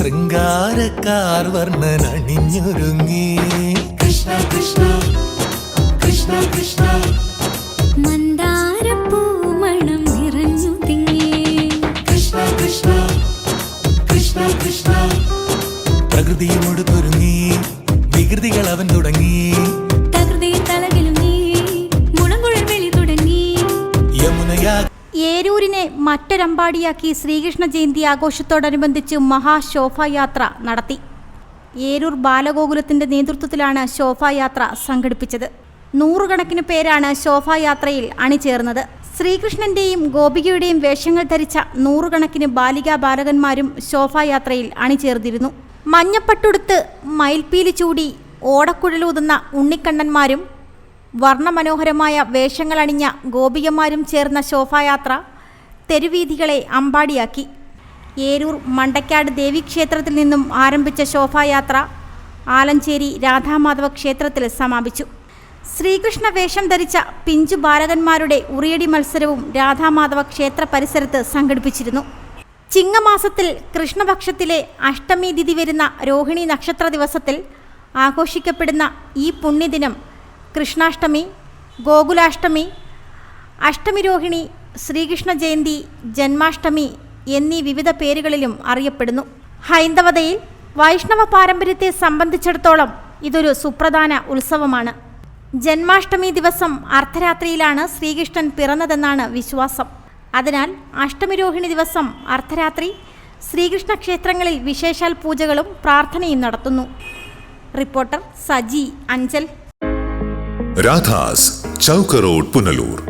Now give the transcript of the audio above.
ശൃംഗാരക്കാർ വർണൻ അണിഞ്ഞൊരുങ്ങി. കൃഷ്ണ കൃഷ്ണ കൃഷ്ണ കൃഷ്ണ. മന്ദാരപ്പൂമണം നിറഞ്ഞു തിങ്ങി. കൃഷ്ണ കൃഷ്ണ കൃഷ്ണ കൃഷ്ണ. പ്രകൃതിയോട് തുരുങ്ങി വികൃതികൾ അവൻ തുടങ്ങി. മറ്റൊരമ്പാടിയാക്കി ശ്രീകൃഷ്ണ ജയന്തി ആഘോഷത്തോടനുബന്ധിച്ച് മഹാശോഭായാത്ര നടത്തി. ഏരൂർ ബാലഗോകുലത്തിന്റെ നേതൃത്വത്തിലാണ് ശോഭായാത്ര സംഘടിപ്പിച്ചത്. നൂറുകണക്കിന് പേരാണ് ശോഭായാത്രയിൽ അണിചേർന്നത്. ശ്രീകൃഷ്ണന്റെയും ഗോപികയുടെയും വേഷങ്ങൾ ധരിച്ച നൂറുകണക്കിന് ബാലികാ ബാലകന്മാരും ശോഭായാത്രയിൽ അണിചേർന്നിരുന്നു. മഞ്ഞപ്പട്ടുടുത്ത് മയിൽപ്പീലി ചൂടി ഓടക്കുഴലൂതുന്ന ഉണ്ണിക്കണ്ണന്മാരും വർണമനോഹരമായ വേഷങ്ങളണിഞ്ഞ ഗോപികമാരും ചേർന്ന ശോഭായാത്ര തെരുവീഥികളെ അമ്പാടിയാക്കി. ഏരൂർ മണ്ടക്കാട് ദേവീക്ഷേത്രത്തിൽ നിന്നും ആരംഭിച്ച ശോഭായാത്ര ആലഞ്ചേരി രാധാമാധവ ക്ഷേത്രത്തിൽ സമാപിച്ചു. ശ്രീകൃഷ്ണ വേഷം ധരിച്ച പിഞ്ചു ബാലകന്മാരുടെ ഉറിയടി മത്സരവും രാധാമാധവ ക്ഷേത്ര പരിസരത്ത് സംഘടിപ്പിച്ചിരുന്നു. ചിങ്ങമാസത്തിൽ കൃഷ്ണപക്ഷത്തിലെ അഷ്ടമി തിഥി വരുന്ന രോഹിണി നക്ഷത്ര ദിവസത്തിൽ ആഘോഷിക്കപ്പെടുന്ന ഈ പുണ്യദിനം കൃഷ്ണാഷ്ടമി ഗോകുലാഷ്ടമി അഷ്ടമി രോഹിണി ശ്രീകൃഷ്ണ ജയന്തി ജന്മാഷ്ടമി എന്നീ വിവിധ പേരുകളിലും അറിയപ്പെടുന്നു. ഹൈന്ദവതയിൽ വൈഷ്ണവ പാരമ്പര്യത്തെ സംബന്ധിച്ചിടത്തോളം ഇതൊരു സുപ്രധാന ഉത്സവമാണ്. ജന്മാഷ്ടമി ദിവസം അർദ്ധരാത്രിയിലാണ് ശ്രീകൃഷ്ണൻ പിറന്നതെന്നാണ് വിശ്വാസം. അതിനാൽ അഷ്ടമിരോഹിണി ദിവസം അർദ്ധരാത്രി ശ്രീകൃഷ്ണ ക്ഷേത്രങ്ങളിൽ വിശേഷാൽ പൂജകളും പ്രാർത്ഥനയും നടത്തുന്നു. റിപ്പോർട്ടർ സജി അഞ്ചൽ. രാധാസ് ചൗക്കറോഡ് പുനലൂർ.